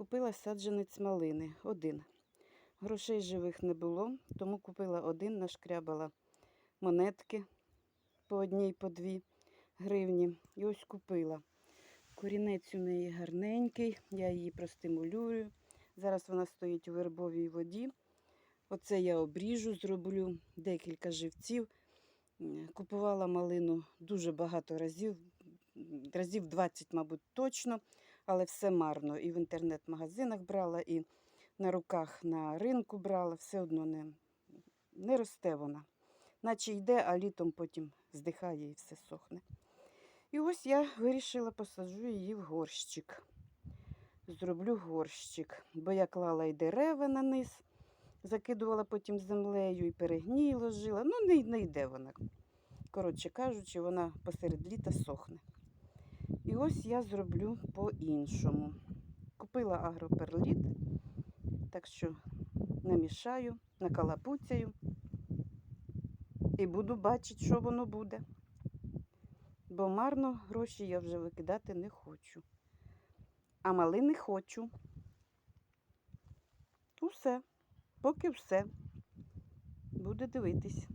купила саджанець малини. Один. Грошей живих не було, тому купила один, нашкрябала монетки по одній, по дві гривні. І ось купила. Корінець у неї гарненький, я її простимулюю. Зараз вона стоїть у вербовій воді. Оце я обріжу, зроблю декілька живців. Купувала малину дуже багато разів, разів 20, мабуть, точно, але все марно. І в інтернет-магазинах брала, і на руках на ринку брала, все одно не, не росте вона. Наче йде, а літом потім здихає і все сохне. І ось я вирішила посаджу її в горщик. Зроблю горщик, бо я клала і дерева на низ, закидувала потім землею і перегній ложила. Ну, не, не йде вона. Коротше кажучи, вона посеред літа сохне. Ось я зроблю по-іншому. Купила агроперліт, так що намішаю, накалапуцяю і буду бачити, що воно буде. Бо марно гроші я вже викидати не хочу. А малини хочу. Усе. Поки все. Буде дивитись.